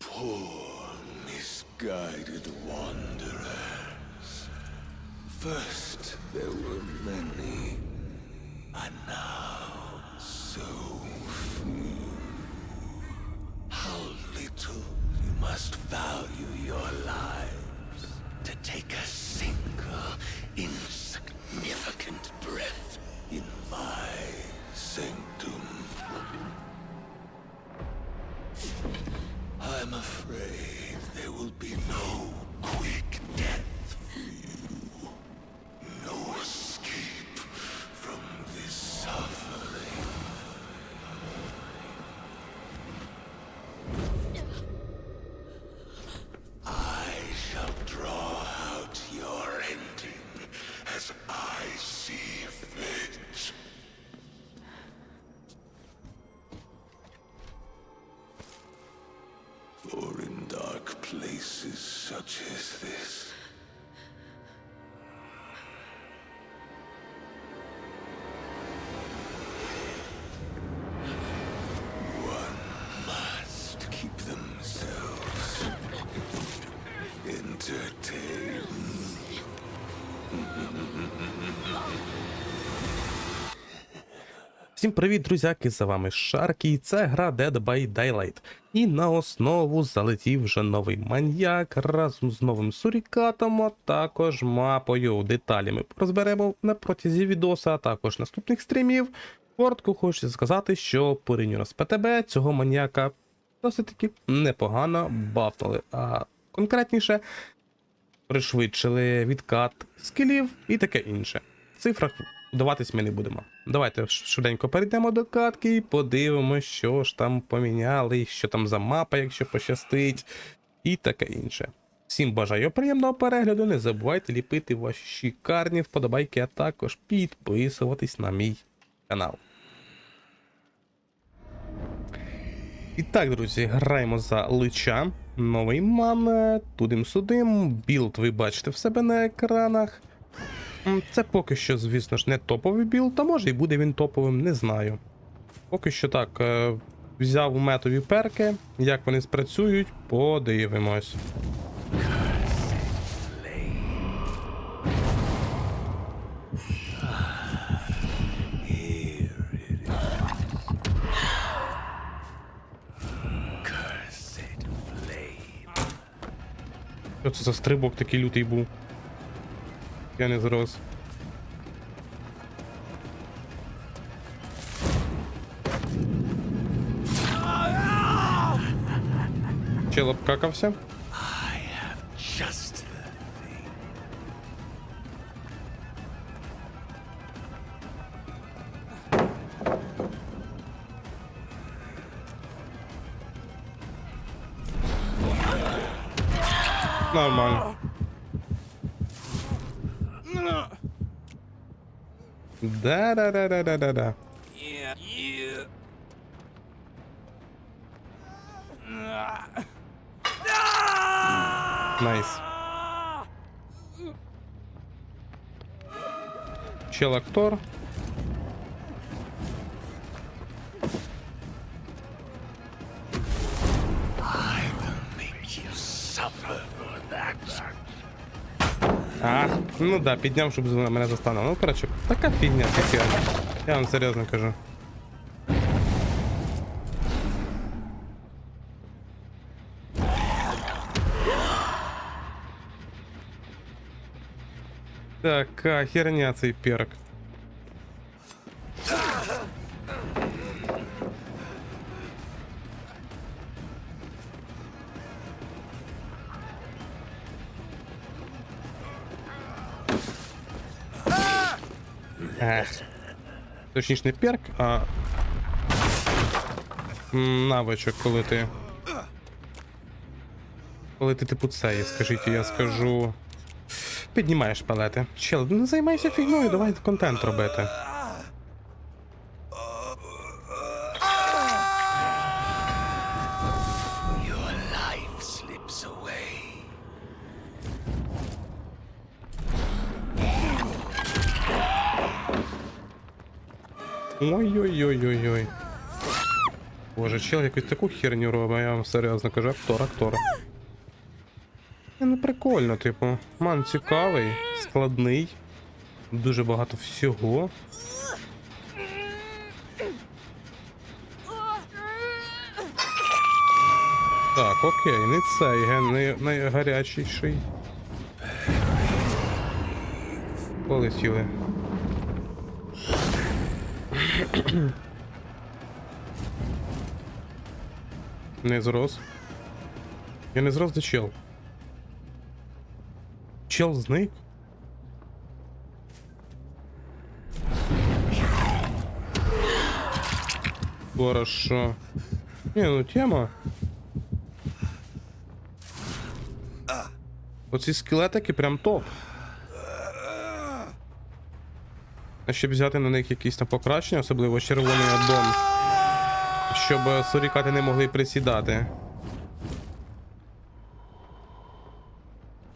Poor, misguided wanderers. First there were many, and now so few. How little you must value your lives to take a single insignificant breath Всім привіт, друзяки! З вами Шаркі, і це гра Dead by Daylight. І на основу залетів вже новий маньяк разом з новим сурікатом, а також мапою. Деталі ми розберемо на протязі відоса, а також наступних стрімів. Коротко хочу сказати, що порівняно з ПТБ цього маньяка досить таки непогано бафнули, а конкретніше пришвидшили відкат скілів і таке інше. В цифрах вдаватись ми не будемо. Давайте швиденько перейдемо до катки і подивимося, що ж там поміняли, що там за мапа, якщо пощастить, і таке інше. Всім бажаю приємного перегляду. Не забувайте ліпити ваші шикарні вподобайки, а також підписуватись на мій канал. І так, друзі, граємо за лича. Новий ман, тудим-судим. Білд ви бачите в себе на екранах. Це поки що, звісно ж, не топовий білд, а може і буде він топовим, не знаю. Поки що так, е, взяв метові перки, як вони спрацюють, подивимось. Що це за стрибок такий лютий був? Я не зрос. Чел обкакався. I have just the thing. Нормально. Да-да-да-да-да-да. Yeah, yeah. Найс. Чел А, ну да, підняв, щоб мене застанув. Ну, коротше, така фігня таке. Я вам серйозно кажу. Така херня цей перк. Точніше не перк, а. Навичок, коли ти. Коли ти типу це, є, скажіть, я скажу. Піднімаєш палети. Чел, не займайся фігною, давай контент робити. Ой-ой-ой-ой-ой. Боже, чел якусь таку херню робить, я вам серйозно кажу, актор, актор. Ну прикольно, типу. Ман цікавий, складний, дуже багато всього. Так, окей, не цей ген най- найгарячіший. Полетіли. Не зрос. Я не зрос де чел. Чел зник? Хорошо. Не, ну тема. Оці скелетики прям топ. А щоб взяти на них якісь там покращення, особливо червоний аддон. Щоб сурікати не могли присідати.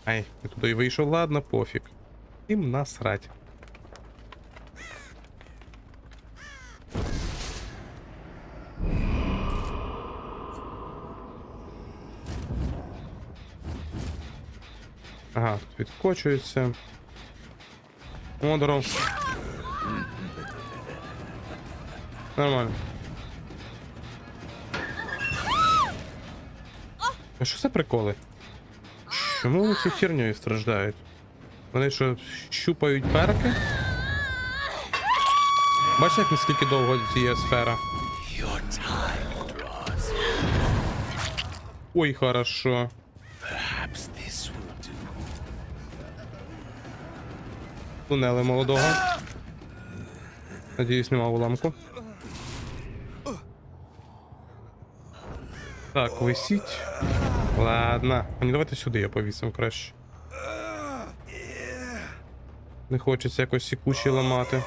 Ай, я туди й вийшов, ладно, пофіг. Їм насрать. Ага, відкочується. О, здоров. Нормально. А що це приколи? Чому вони ці хернею страждають? Вони що, щупають перки? Бачиш, як наскільки довго діє сфера? Ой, хорошо. Тунели молодого. Надіюсь, нема уламку. Так, висіть. Ладно. А не давайте сюди я повісим краще. Не хочеться якось сікучі ламати.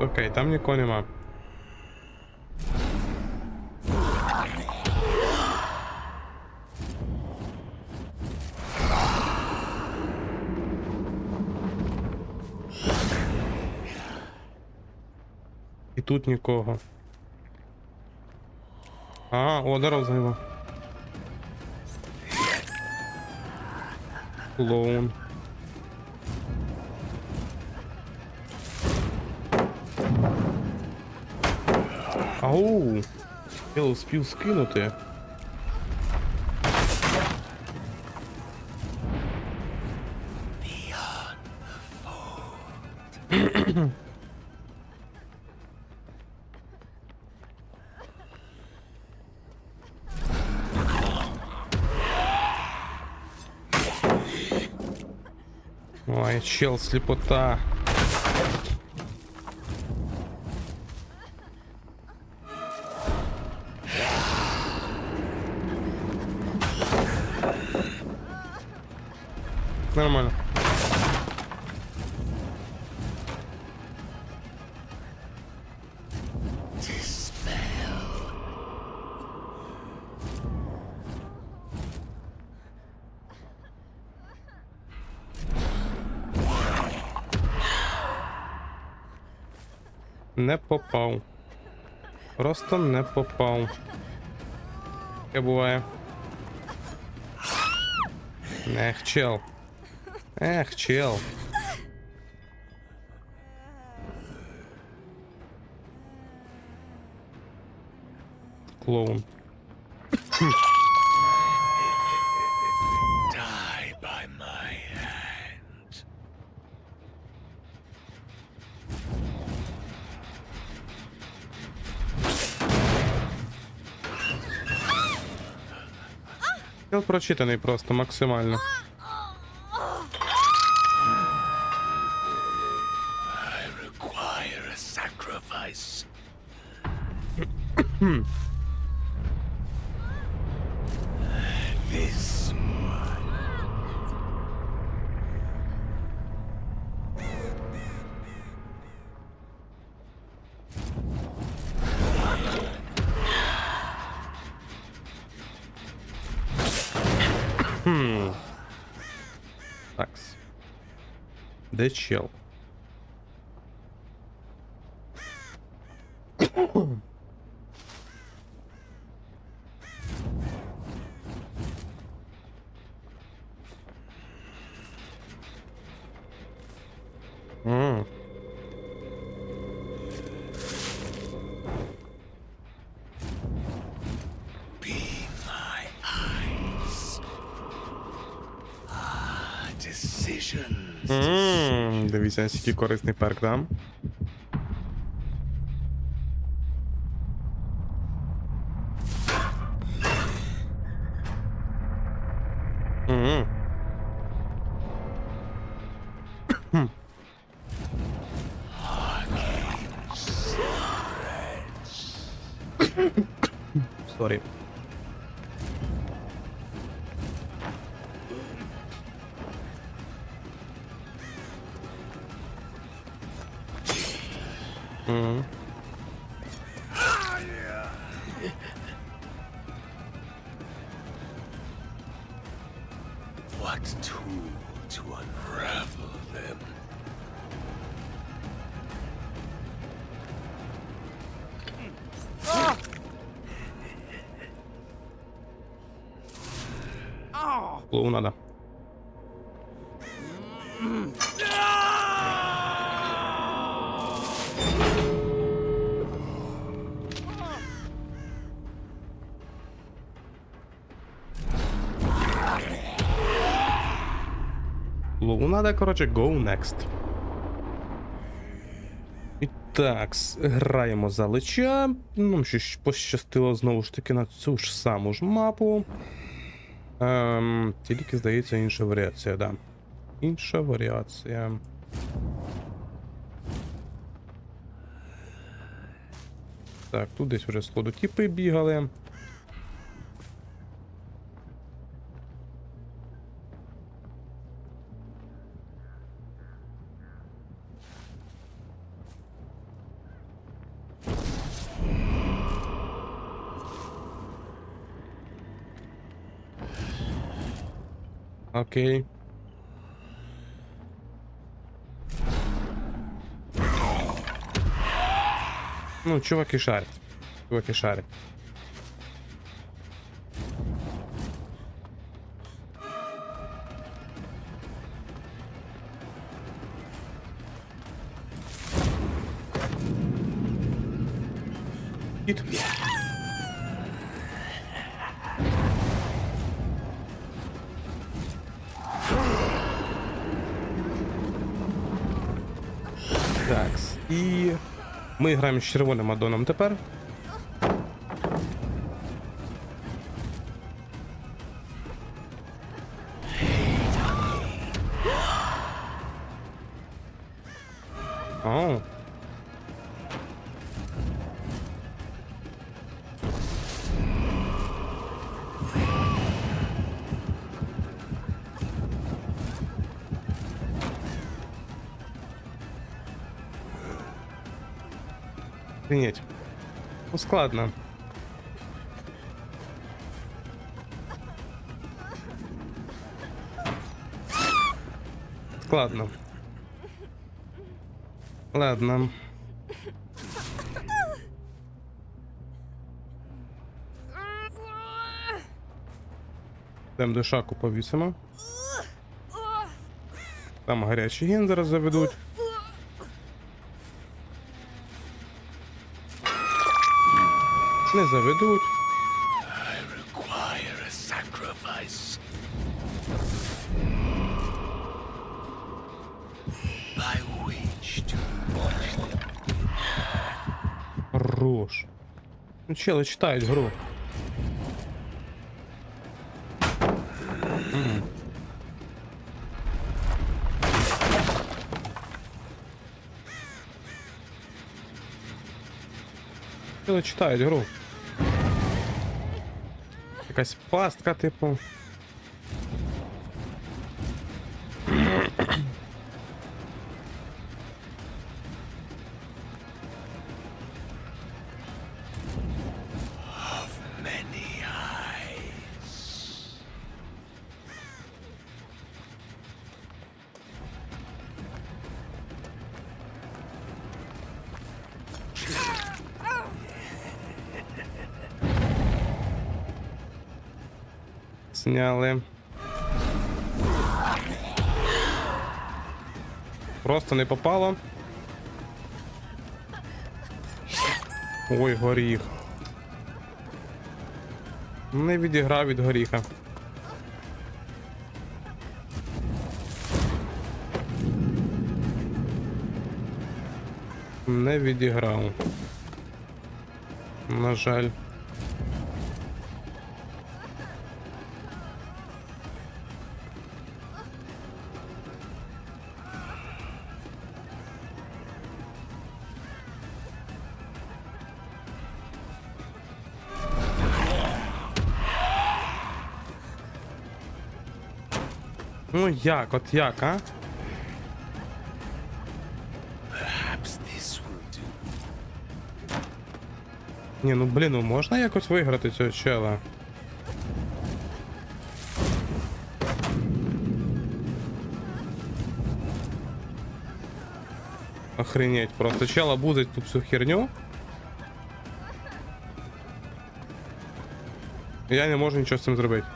Окей, там нікого нема. Тут нікого. А, о, здоров, зайва. Клоун. Ау! Я успів скинути. Ой, чел, слепота. Не попав. Просто не попав. Таке буває. Ех, чел. Ех, чел. Клоун. Прочитаний просто максимально. Де чел? Дивіться, наскільки корисний перк, да? Голову надо, коротше, go next. І так, граємо за лича. Нам ж пощастило знову ж таки на цю ж саму ж мапу. Ем, тільки, здається, інша варіація, да. Інша варіація. Так, тут десь вже сходу типи бігали. Окей. Ну, чуваки шарять. Чуваки шарять. І ми граємо з червоним адоном тепер. Складно. Складно. Ладно. Йдемо до шаку повісимо. Там гарячий ген зараз заведуть. Watch them. Хорош. Ну, чели читають гру. Читають гру. Якась пастка, типу. Сняли. Просто не попало. Ой, горіх. Не відіграв від горіха. Не відіграв. На жаль. Як, от як, а? Ні, ну блін, ну можна якось виграти цього чела? Охренеть, просто чела бузить тут всю херню. Я не можу нічого з цим зробити.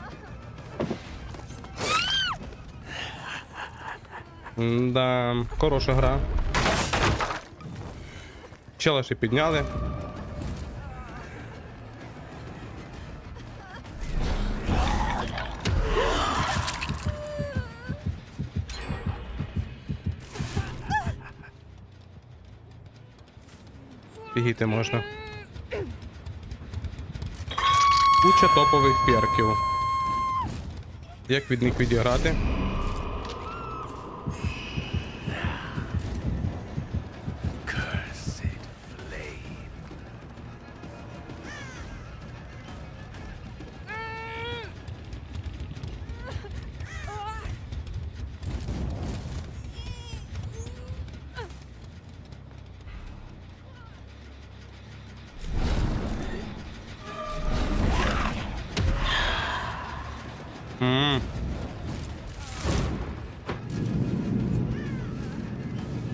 Да, хороша гра. Чела підняли. Бігіти можна. Куча топових перків. Як від них відіграти?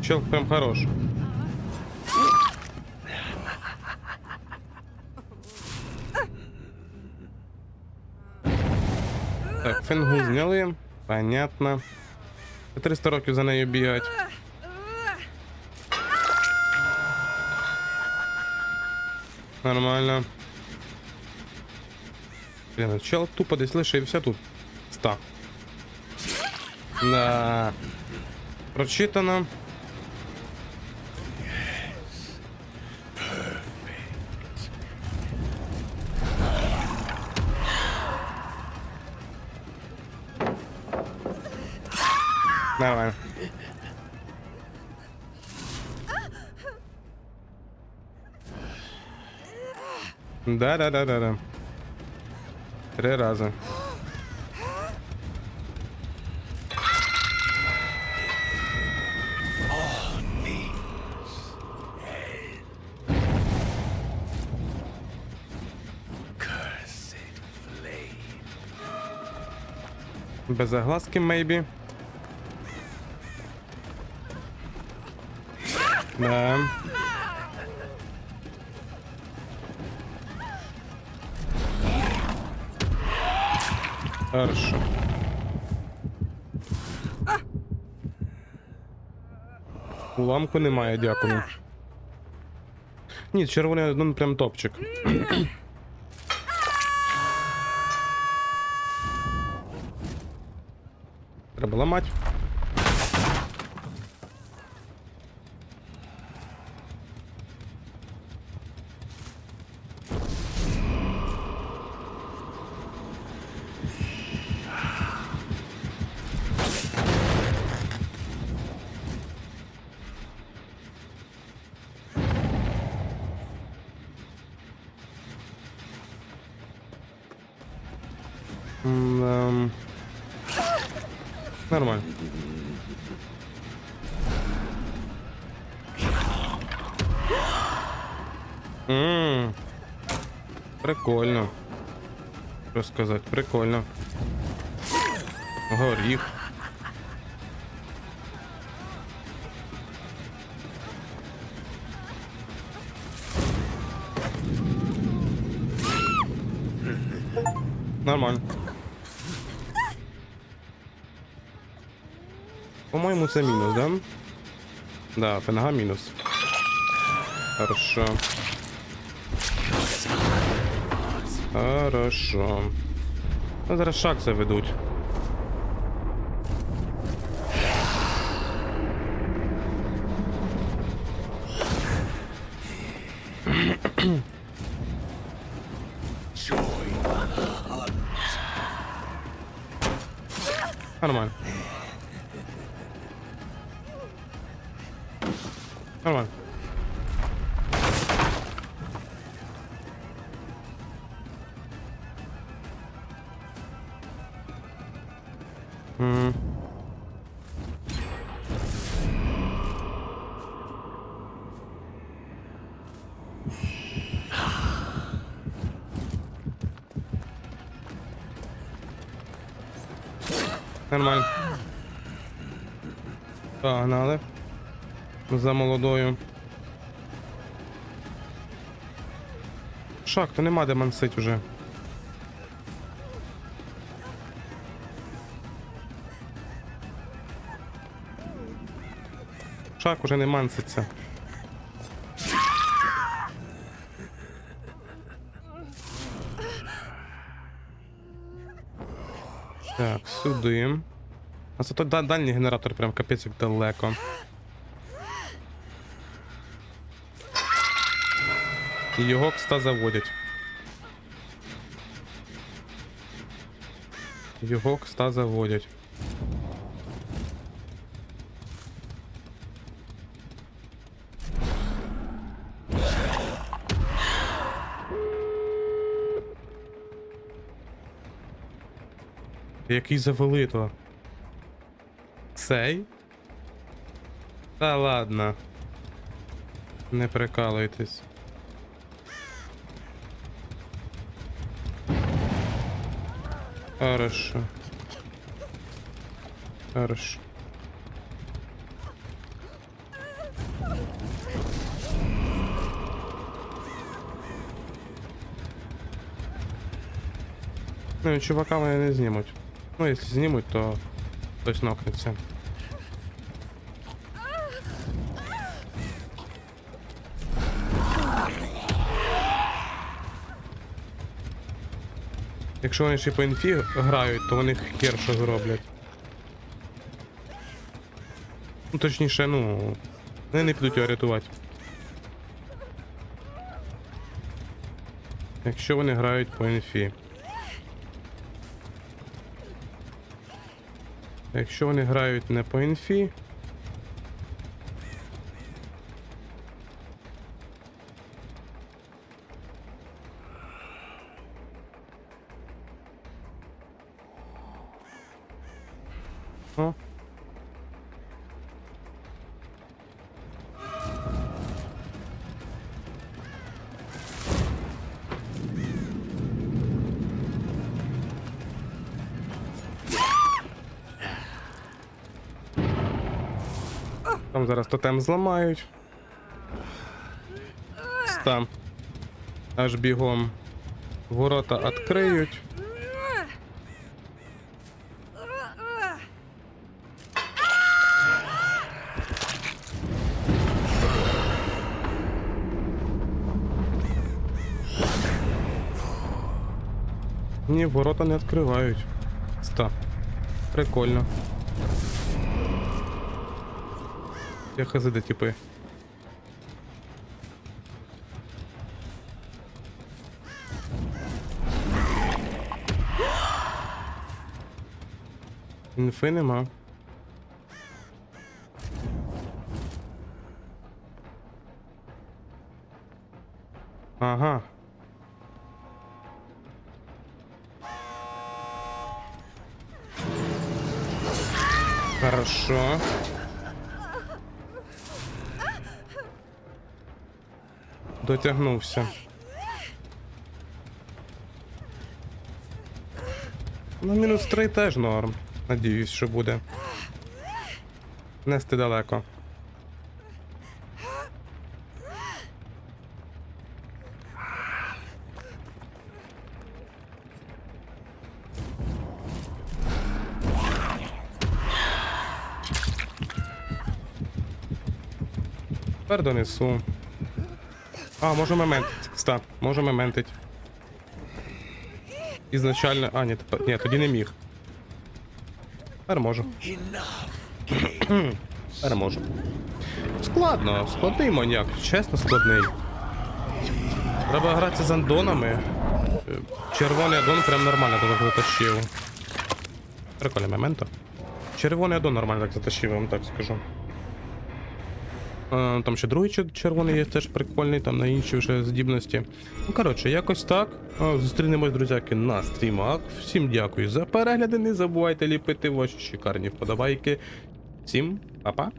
Чел прям хорош. Так, фенгу зняли. Понятно. 300 років за нею бігать. Нормально. Блін, чел тупо десь лишився тут. Ста. Да. Прочитано. Нормально. Да-да-да-да-да. Три рази. Без огласки, maybe. Да. Хорошо. Уламку немає, дякую. Ні, червоний ну, прям топчик. Нормально. Ммм. Прикольно. Що сказати, прикольно. Горіх. Нормально. Це мінус, да? Да, ФНГ мінус. Хорошо. Хорошо. Ну, зараз шаг заведуть. Нормально. Погнали. За молодою. Шах, то нема де мансить уже. Шак уже не манситься. Сюди. А це той да- дальній генератор прям капець як далеко. І його кста заводять. Його кста заводять. Який завели то? Цей? Та ладно. Не прикалуйтесь. Хорошо. Хорошо. Ну, чувака вони не знімуть. Ну, якщо знімуть, то хтось нокнеться. Якщо вони ще по інфі грають, то вони хер що зроблять. Ну, точніше, ну. Вони не підуть його рятувати. Якщо вони грають по інфі. Якщо вони грають не по інфі. Там зараз тотем зламають. Там. Аж бігом. Ворота відкриють. Ні, ворота не відкривають. Ста. Прикольно. Я хз де типи. Інфи нема. Ага. Хорошо. Дотягнувся. Ну, мінус 3 теж норм. Надіюсь, що буде. Нести далеко. Тепер донесу. А, можу мементить. Ста, можу мементить. Ізначально. А, ні. Ні, тоді не міг. Тепер можу. Тепер можу. Складно, складний маньяк, чесно складний. Треба грати з андонами. Червоний аддон прям нормально так затащив. Прикольне моменто. Червоний аддон нормально так затащив, я вам так скажу. Е, Там ще другий червоний є теж прикольний, там на інші вже здібності. Ну, коротше, якось так. Е, Зустрінемось, друзяки, на стрімах. Всім дякую за перегляди. Не забувайте ліпити ваші шикарні вподобайки. Всім па-па.